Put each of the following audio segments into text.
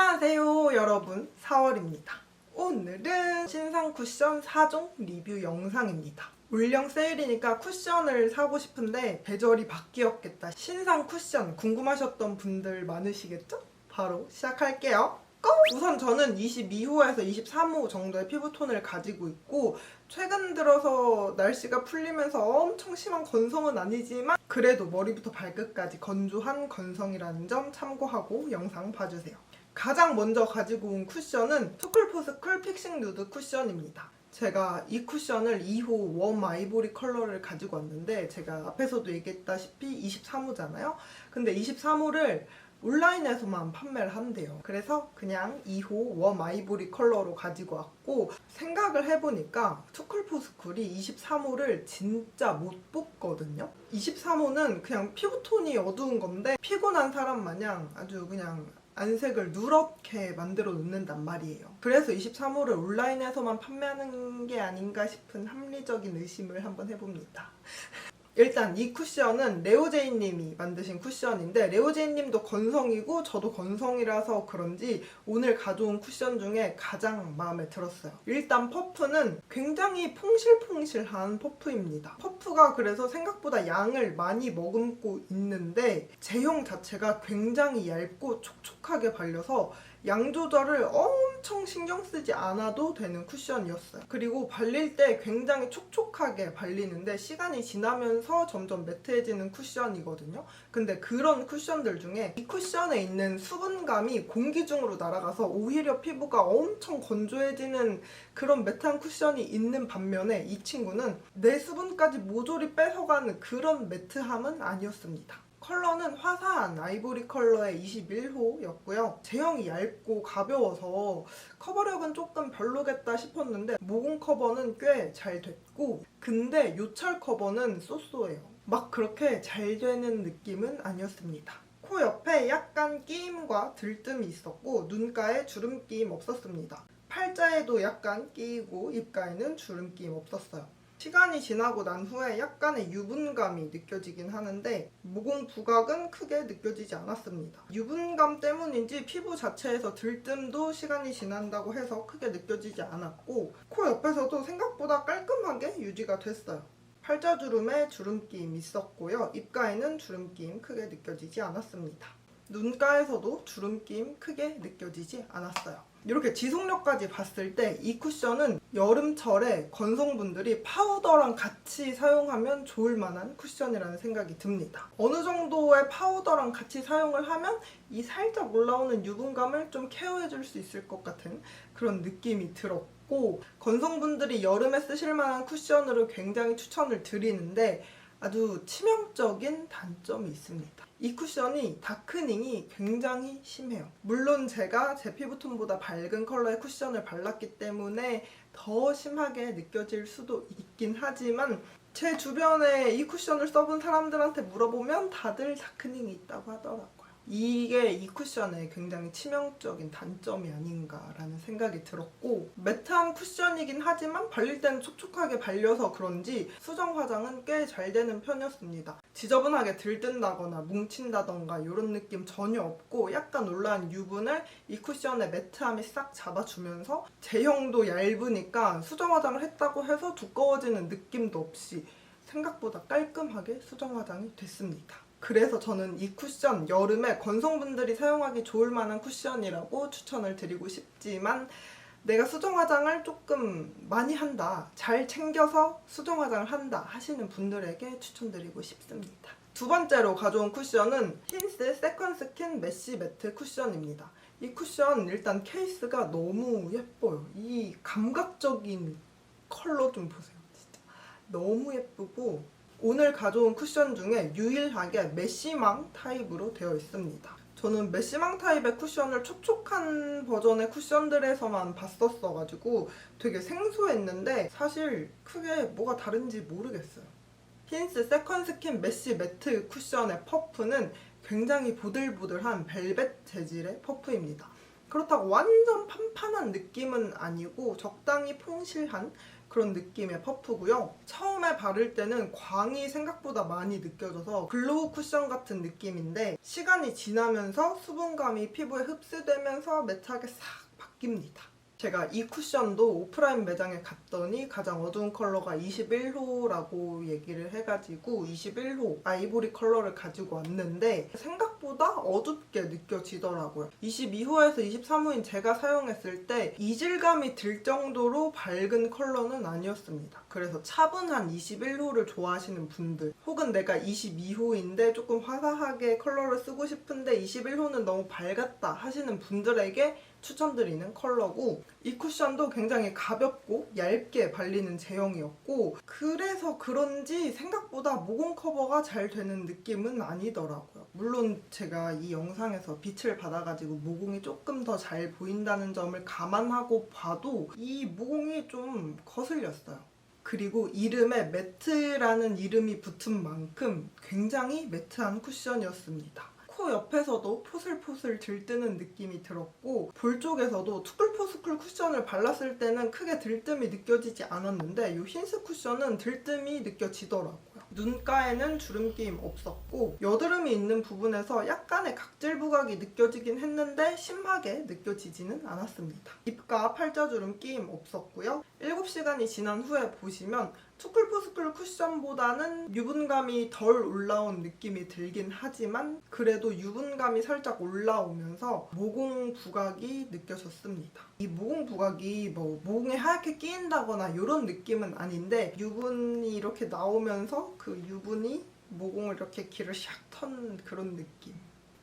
안녕하세요 여러분 4월입니다 오늘은 신상 쿠션 4종 리뷰 영상입니다 물량 세일이니까 쿠션을 사고 싶은데 계절이 바뀌었겠다 신상 쿠션 궁금하셨던 분들 많으시겠죠? 바로 시작할게요 고! 우선 저는 22호에서 23호 정도의 피부톤을 가지고 있고 최근 들어서 날씨가 풀리면서 엄청 심한 건성은 아니지만 그래도 머리부터 발끝까지 건조한 건성이라는 점 참고하고 영상 봐주세요. 가장 먼저 가지고 온 쿠션은 투쿨포스쿨 픽싱 누드 쿠션입니다. 제가 이 쿠션을 2호 웜 아이보리 컬러를 가지고 왔는데 제가 앞에서도 얘기했다시피 23호잖아요. 근데 23호를 온라인에서만 판매를 한대요. 그래서 그냥 2호 웜 아이보리 컬러로 가지고 왔고 생각을 해보니까 투쿨포스쿨이 23호를 진짜 못 뽑거든요. 23호는 그냥 피부톤이 어두운 건데 피곤한 사람 마냥 아주 그냥 안색을 누렇게 만들어 놓는단 말이에요. 그래서 23호를 온라인에서만 판매하는 게 아닌가 싶은 합리적인 의심을 한번 해봅니다. 일단 이 쿠션은 레오제이님이 만드신 쿠션인데 레오제이님도 건성이고 저도 건성이라서 그런지 오늘 가져온 쿠션 중에 가장 마음에 들었어요. 일단 퍼프는 굉장히 퐁실퐁실한 퍼프입니다. 퍼프가 그래서 생각보다 양을 많이 머금고 있는데 제형 자체가 굉장히 얇고 촉촉하게 발려서 양 조절을 엄청 신경 쓰지 않아도 되는 쿠션이었어요. 그리고 발릴 때 굉장히 촉촉하게 발리는데 시간이 지나면서 점점 매트해지는 쿠션이거든요. 근데 그런 쿠션들 중에 이 쿠션에 있는 수분감이 공기 중으로 날아가서 오히려 피부가 엄청 건조해지는 그런 매트한 쿠션이 있는 반면에 이 친구는 내 수분까지 모조리 뺏어가는 그런 매트함은 아니었습니다. 컬러는 화사한 아이보리 컬러의 21호였고요. 제형이 얇고 가벼워서 커버력은 조금 별로겠다 싶었는데 모공 커버는 꽤 잘 됐고 근데 요철 커버는 쏘쏘해요. 막 그렇게 잘 되는 느낌은 아니었습니다. 코 옆에 약간 끼임과 들뜸이 있었고 눈가에 주름 끼임 없었습니다. 팔자에도 약간 끼이고 입가에는 주름 끼임 없었어요. 시간이 지나고 난 후에 약간의 유분감이 느껴지긴 하는데 모공 부각은 크게 느껴지지 않았습니다. 유분감 때문인지 피부 자체에서 들뜸도 시간이 지난다고 해서 크게 느껴지지 않았고 코 옆에서도 생각보다 깔끔하게 유지가 됐어요. 팔자주름에 주름끼임 있었고요. 입가에는 주름끼임 크게 느껴지지 않았습니다. 눈가에서도 주름끼임 크게 느껴지지 않았어요. 이렇게 지속력까지 봤을 때 이 쿠션은 여름철에 건성분들이 파우더랑 같이 사용하면 좋을 만한 쿠션이라는 생각이 듭니다. 어느 정도의 파우더랑 같이 사용을 하면 이 살짝 올라오는 유분감을 좀 케어해 줄 수 있을 것 같은 그런 느낌이 들었고 건성분들이 여름에 쓰실 만한 쿠션으로 굉장히 추천을 드리는데 아주 치명적인 단점이 있습니다. 이 쿠션이 다크닝이 굉장히 심해요. 물론 제가 제 피부톤보다 밝은 컬러의 쿠션을 발랐기 때문에 더 심하게 느껴질 수도 있긴 하지만 제 주변에 이 쿠션을 써본 사람들한테 물어보면 다들 다크닝이 있다고 하더라고요. 이게 이 쿠션의 굉장히 치명적인 단점이 아닌가라는 생각이 들었고 매트한 쿠션이긴 하지만 발릴 때는 촉촉하게 발려서 그런지 수정 화장은 꽤 잘 되는 편이었습니다. 지저분하게 들뜬다거나 뭉친다던가 이런 느낌 전혀 없고 약간 올라온 유분을 이 쿠션의 매트함이 싹 잡아주면서 제형도 얇으니까 수정 화장을 했다고 해서 두꺼워지는 느낌도 없이 생각보다 깔끔하게 수정 화장이 됐습니다. 그래서 저는 이 쿠션 여름에 건성분들이 사용하기 좋을 만한 쿠션이라고 추천을 드리고 싶지만 내가 수정 화장을 조금 많이 한다, 잘 챙겨서 수정 화장을 한다 하시는 분들에게 추천드리고 싶습니다. 두 번째로 가져온 쿠션은 힌스 세컨 스킨 메쉬 매트 쿠션입니다. 이 쿠션 일단 케이스가 너무 예뻐요. 이 감각적인 컬러 좀 보세요. 진짜 너무 예쁘고 오늘 가져온 쿠션 중에 유일하게 메쉬망 타입으로 되어 있습니다. 저는 메쉬망 타입의 쿠션을 촉촉한 버전의 쿠션들에서만 봤었어가지고 되게 생소했는데 사실 크게 뭐가 다른지 모르겠어요. 힌스 세컨 스킨 메쉬 매트 쿠션의 퍼프는 굉장히 보들보들한 벨벳 재질의 퍼프입니다. 그렇다고 완전 판판한 느낌은 아니고 적당히 퐁실한 그런 느낌의 퍼프고요. 처음에 바를 때는 광이 생각보다 많이 느껴져서 글로우 쿠션 같은 느낌인데 시간이 지나면서 수분감이 피부에 흡수되면서 매트하게 싹 바뀝니다. 제가 이 쿠션도 오프라인 매장에 갔더니 가장 어두운 컬러가 21호라고 얘기를 해가지고 21호 아이보리 컬러를 가지고 왔는데 생각보다 어둡게 느껴지더라고요. 22호에서 23호인 제가 사용했을 때 이질감이 들 정도로 밝은 컬러는 아니었습니다. 그래서 차분한 21호를 좋아하시는 분들 혹은 내가 22호인데 조금 화사하게 컬러를 쓰고 싶은데 21호는 너무 밝았다 하시는 분들에게 추천드리는 컬러고 이 쿠션도 굉장히 가볍고 얇게 발리는 제형이었고 그래서 그런지 생각보다 모공 커버가 잘 되는 느낌은 아니더라고요. 물론 제가 이 영상에서 빛을 받아가지고 모공이 조금 더 잘 보인다는 점을 감안하고 봐도 이 모공이 좀 거슬렸어요. 그리고 이름에 매트라는 이름이 붙은 만큼 굉장히 매트한 쿠션이었습니다. 코 옆에서도 포슬포슬 들뜨는 느낌이 들었고 볼 쪽에서도 투쿨포스쿨 쿠션을 발랐을 때는 크게 들뜸이 느껴지지 않았는데 이 흰스 쿠션은 들뜸이 느껴지더라고요. 눈가에는 주름김 없었고 여드름이 있는 부분에서 약간의 각질 부각이 느껴지긴 했는데 심하게 느껴지지는 않았습니다. 입가 팔자주름 끼임 없었고요. 7시간이 지난 후에 보시면 투쿨포스쿨 쿠션보다는 유분감이 덜 올라온 느낌이 들긴 하지만 그래도 유분감이 살짝 올라오면서 모공 부각이 느껴졌습니다. 이 모공 부각이 뭐 모공에 하얗게 끼인다거나 이런 느낌은 아닌데 유분이 이렇게 나오면서 그 유분이 모공을 이렇게 길을 샥 턴 그런 느낌.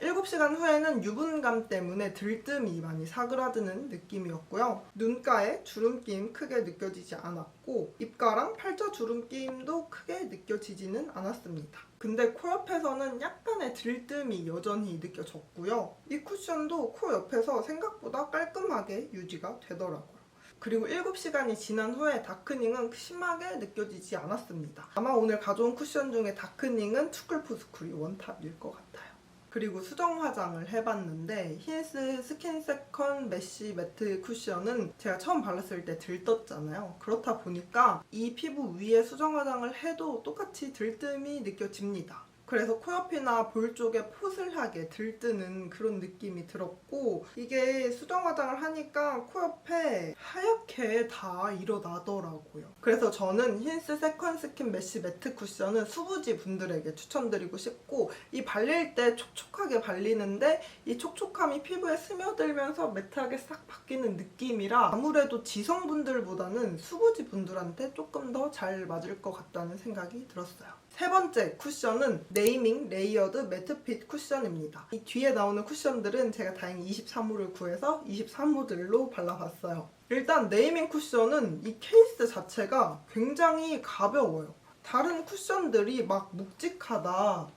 7시간 후에는 유분감 때문에 들뜸이 많이 사그라드는 느낌이었고요. 눈가에 주름김 크게 느껴지지 않았고 입가랑 팔자 주름김도 크게 느껴지지는 않았습니다. 근데 코 옆에서는 약간의 들뜸이 여전히 느껴졌고요. 이 쿠션도 코 옆에서 생각보다 깔끔하게 유지가 되더라고요. 그리고 7시간이 지난 후에 다크닝은 심하게 느껴지지 않았습니다. 아마 오늘 가져온 쿠션 중에 다크닝은 투쿨푸스쿨이 원탑일 것 같아요. 그리고 수정 화장을 해봤는데 흰스 스킨 세컨 메쉬 매트 쿠션은 제가 처음 발랐을 때 들떴잖아요. 그렇다 보니까 이 피부 위에 수정 화장을 해도 똑같이 들뜸이 느껴집니다. 그래서 코옆이나 볼 쪽에 포슬하게 들뜨는 그런 느낌이 들었고 이게 수정 화장을 하니까 코옆에 하얗게 다 일어나더라고요. 그래서 저는 흰스 세컨 스킨 메쉬 매트 쿠션은 수부지 분들에게 추천드리고 싶고 이 발릴 때 촉촉하게 발리는데 이 촉촉함이 피부에 스며들면서 매트하게 싹 바뀌는 느낌이라 아무래도 지성분들보다는 수부지 분들한테 조금 더 잘 맞을 것 같다는 생각이 들었어요. 세 번째 쿠션은 네이밍 레이어드 매트핏 쿠션입니다. 이 뒤에 나오는 쿠션들은 제가 다행히 23호를 구해서 23호들로 발라봤어요. 일단 네이밍 쿠션은 이 케이스 자체가 굉장히 가벼워요. 다른 쿠션들이 막 묵직하다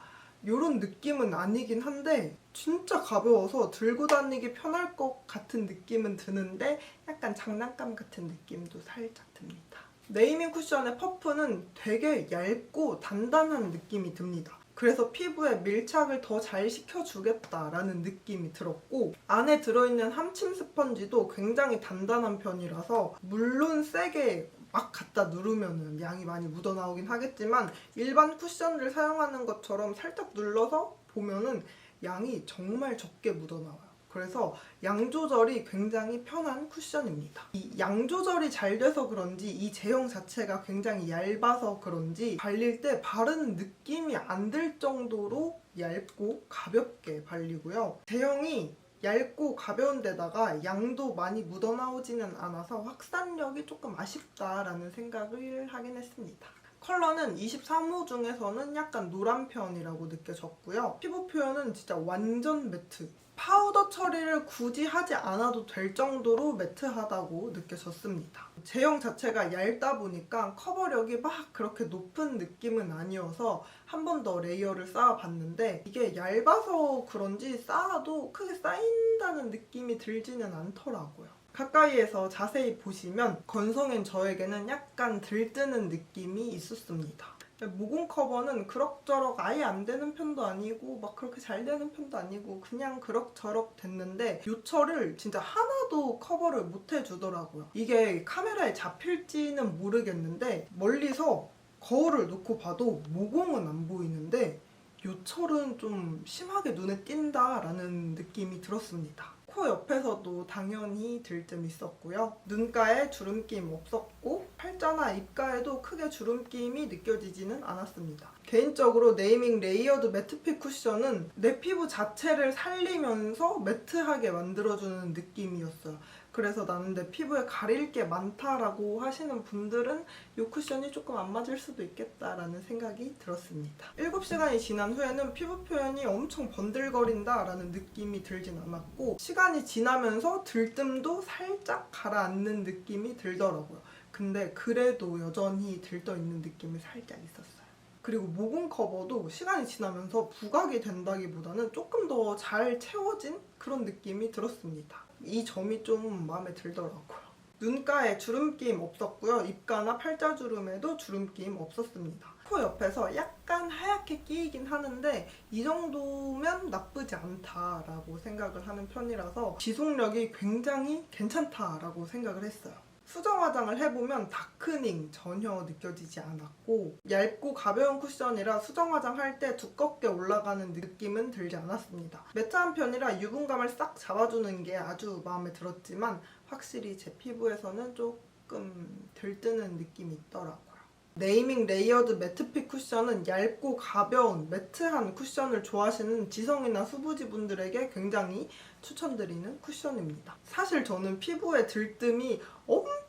이런 느낌은 아니긴 한데 진짜 가벼워서 들고 다니기 편할 것 같은 느낌은 드는데 약간 장난감 같은 느낌도 살짝 듭니다. 네이밍 쿠션의 퍼프는 되게 얇고 단단한 느낌이 듭니다. 그래서 피부에 밀착을 더 잘 시켜주겠다라는 느낌이 들었고 안에 들어있는 함침 스펀지도 굉장히 단단한 편이라서 물론 세게 막 갖다 누르면 양이 많이 묻어나오긴 하겠지만 일반 쿠션을 사용하는 것처럼 살짝 눌러서 보면은 양이 정말 적게 묻어나와요. 그래서 양 조절이 굉장히 편한 쿠션입니다. 이 양 조절이 잘 돼서 그런지 이 제형 자체가 굉장히 얇아서 그런지 발릴 때 바르는 느낌이 안 들 정도로 얇고 가볍게 발리고요. 제형이 얇고 가벼운 데다가 양도 많이 묻어나오지는 않아서 확산력이 조금 아쉽다라는 생각을 하긴 했습니다. 컬러는 23호 중에서는 약간 노란 편이라고 느껴졌고요. 피부 표현은 진짜 완전 매트. 파우더 처리를 굳이 하지 않아도 될 정도로 매트하다고 느껴졌습니다. 제형 자체가 얇다 보니까 커버력이 막 그렇게 높은 느낌은 아니어서 한 번 더 레이어를 쌓아봤는데 이게 얇아서 그런지 쌓아도 크게 쌓인다는 느낌이 들지는 않더라고요. 가까이에서 자세히 보시면 건성인 저에게는 약간 들뜨는 느낌이 있었습니다. 모공 커버는 그럭저럭 아예 안 되는 편도 아니고 막 그렇게 잘 되는 편도 아니고 그냥 그럭저럭 됐는데 요철을 진짜 하나도 커버를 못 해주더라고요. 이게 카메라에 잡힐지는 모르겠는데 멀리서 거울을 놓고 봐도 모공은 안 보이는데 요철은 좀 심하게 눈에 띈다라는 느낌이 들었습니다. 코 옆에서도 당연히 들뜸 있었고요. 눈가에 주름낌 없었고 팔자나 입가에도 크게 주름김이 느껴지지는 않았습니다. 개인적으로 네이밍 레이어드 매트핏 쿠션은 내 피부 자체를 살리면서 매트하게 만들어주는 느낌이었어요. 그래서 나는 내 피부에 가릴 게 많다라고 하시는 분들은 이 쿠션이 조금 안 맞을 수도 있겠다라는 생각이 들었습니다. 7시간이 지난 후에는 피부 표현이 엄청 번들거린다라는 느낌이 들진 않았고 시간이 지나면서 들뜸도 살짝 가라앉는 느낌이 들더라고요. 근데 그래도 여전히 들떠 있는 느낌이 살짝 있었어요. 그리고 모공 커버도 시간이 지나면서 부각이 된다기보다는 조금 더 잘 채워진 그런 느낌이 들었습니다. 이 점이 좀 마음에 들더라고요. 눈가에 주름낌 없었고요. 입가나 팔자주름에도 주름낌 없었습니다. 코 옆에서 약간 하얗게 끼이긴 하는데 이 정도면 나쁘지 않다라고 생각을 하는 편이라서 지속력이 굉장히 괜찮다라고 생각을 했어요. 수정 화장을 해보면 다크닝 전혀 느껴지지 않았고 얇고 가벼운 쿠션이라 수정 화장할 때 두껍게 올라가는 느낌은 들지 않았습니다. 매트한 편이라 유분감을 싹 잡아주는 게 아주 마음에 들었지만 확실히 제 피부에서는 조금 들뜨는 느낌이 있더라고요. 네이밍 레이어드 매트핏 쿠션은 얇고 가벼운 매트한 쿠션을 좋아하시는 지성이나 수부지 분들에게 굉장히 추천드리는 쿠션입니다. 사실 저는 피부에 들뜸이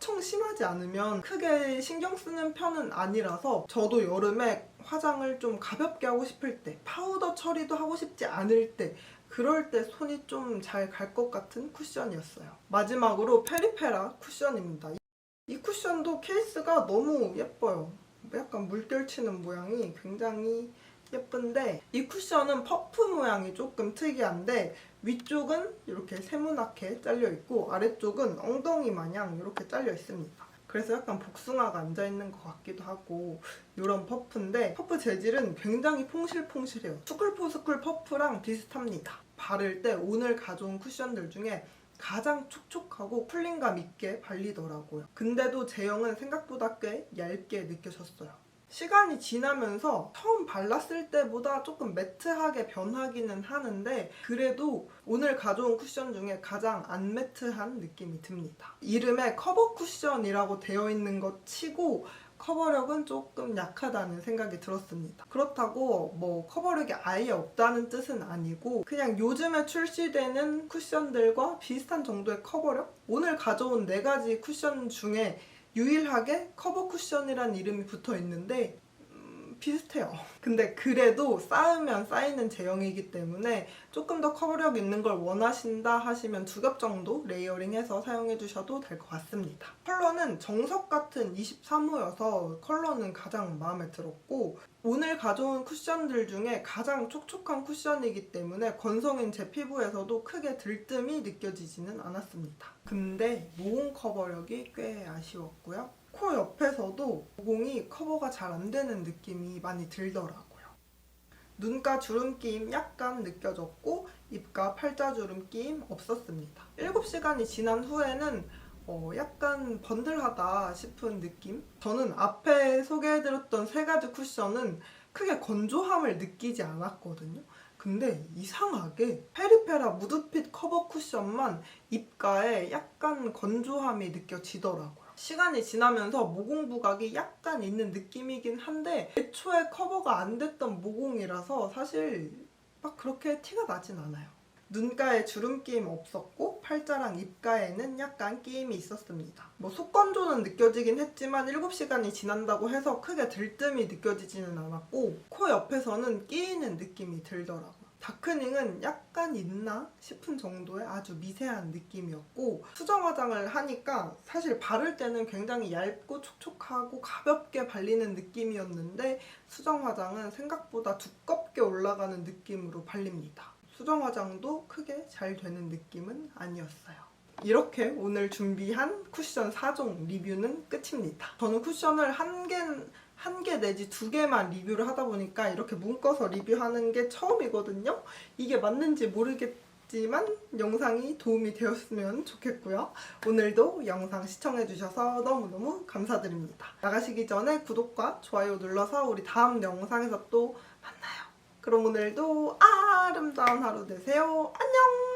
엄청 심하지 않으면 크게 신경 쓰는 편은 아니라서 저도 여름에 화장을 좀 가볍게 하고 싶을 때 파우더 처리도 하고 싶지 않을 때 그럴 때 손이 좀 잘 갈 것 같은 쿠션이었어요. 마지막으로 페리페라 쿠션입니다. 이 쿠션도 케이스가 너무 예뻐요. 약간 물결 치는 모양이 굉장히 예쁜데 이 쿠션은 퍼프 모양이 조금 특이한데 위쪽은 이렇게 세모나게 잘려 있고 아래쪽은 엉덩이 마냥 이렇게 잘려 있습니다. 그래서 약간 복숭아가 앉아 있는 것 같기도 하고 이런 퍼프인데 퍼프 재질은 굉장히 퐁실퐁실해요. 스쿨포스쿨 퍼프랑 비슷합니다. 바를 때 오늘 가져온 쿠션들 중에 가장 촉촉하고 쿨링감 있게 발리더라고요. 근데도 제형은 생각보다 꽤 얇게 느껴졌어요. 시간이 지나면서 처음 발랐을 때보다 조금 매트하게 변하기는 하는데 그래도 오늘 가져온 쿠션 중에 가장 안 매트한 느낌이 듭니다. 이름에 커버 쿠션이라고 되어 있는 것 치고 커버력은 조금 약하다는 생각이 들었습니다. 그렇다고 뭐 커버력이 아예 없다는 뜻은 아니고 그냥 요즘에 출시되는 쿠션들과 비슷한 정도의 커버력? 오늘 가져온 네 가지 쿠션 중에 유일하게 커버 쿠션이란 이름이 붙어 있는데 음, 비슷해요. 근데 그래도 쌓으면 쌓이는 제형이기 때문에 조금 더 커버력 있는 걸 원하신다 하시면 두 겹 정도 레이어링해서 사용해 주셔도 될 것 같습니다. 컬러는 정석 같은 23호여서 컬러는 가장 마음에 들었고 오늘 가져온 쿠션들 중에 가장 촉촉한 쿠션이기 때문에 건성인 제 피부에서도 크게 들뜸이 느껴지지는 않았습니다. 근데 모공 커버력이 꽤 아쉬웠고요. 코 옆에서도 모공이 커버가 잘 안 되는 느낌이 많이 들더라고요. 눈가 주름 끼임 약간 느껴졌고 입가 팔자 주름 끼임 없었습니다. 7시간이 지난 후에는 어, 약간 번들하다 싶은 느낌? 저는 앞에 소개해드렸던 세 가지 쿠션은 크게 건조함을 느끼지 않았거든요. 근데 이상하게 페리페라 무드핏 커버 쿠션만 입가에 약간 건조함이 느껴지더라고요. 시간이 지나면서 모공 부각이 약간 있는 느낌이긴 한데 애초에 커버가 안 됐던 모공이라서 사실 막 그렇게 티가 나진 않아요. 눈가에 주름 끼임 없었고 팔자랑 입가에는 약간 끼임이 있었습니다. 뭐 속건조는 느껴지긴 했지만 7시간이 지난다고 해서 크게 들뜸이 느껴지지는 않았고 코 옆에서는 끼이는 느낌이 들더라고요. 다크닝은 약간 있나 싶은 정도의 아주 미세한 느낌이었고 수정 화장을 하니까 사실 바를 때는 굉장히 얇고 촉촉하고 가볍게 발리는 느낌이었는데 수정 화장은 생각보다 두껍게 올라가는 느낌으로 발립니다. 수정 화장도 크게 잘 되는 느낌은 아니었어요. 이렇게 오늘 준비한 쿠션 4종 리뷰는 끝입니다. 저는 쿠션을 한 개, 한 개 내지 두 개만 리뷰를 하다 보니까 이렇게 묶어서 리뷰하는 게 처음이거든요. 이게 맞는지 모르겠지만 영상이 도움이 되었으면 좋겠고요. 오늘도 영상 시청해주셔서 너무너무 감사드립니다. 나가시기 전에 구독과 좋아요 눌러서 우리 다음 영상에서 또 만나요. 그럼 오늘도 아름다운 하루 되세요. 안녕!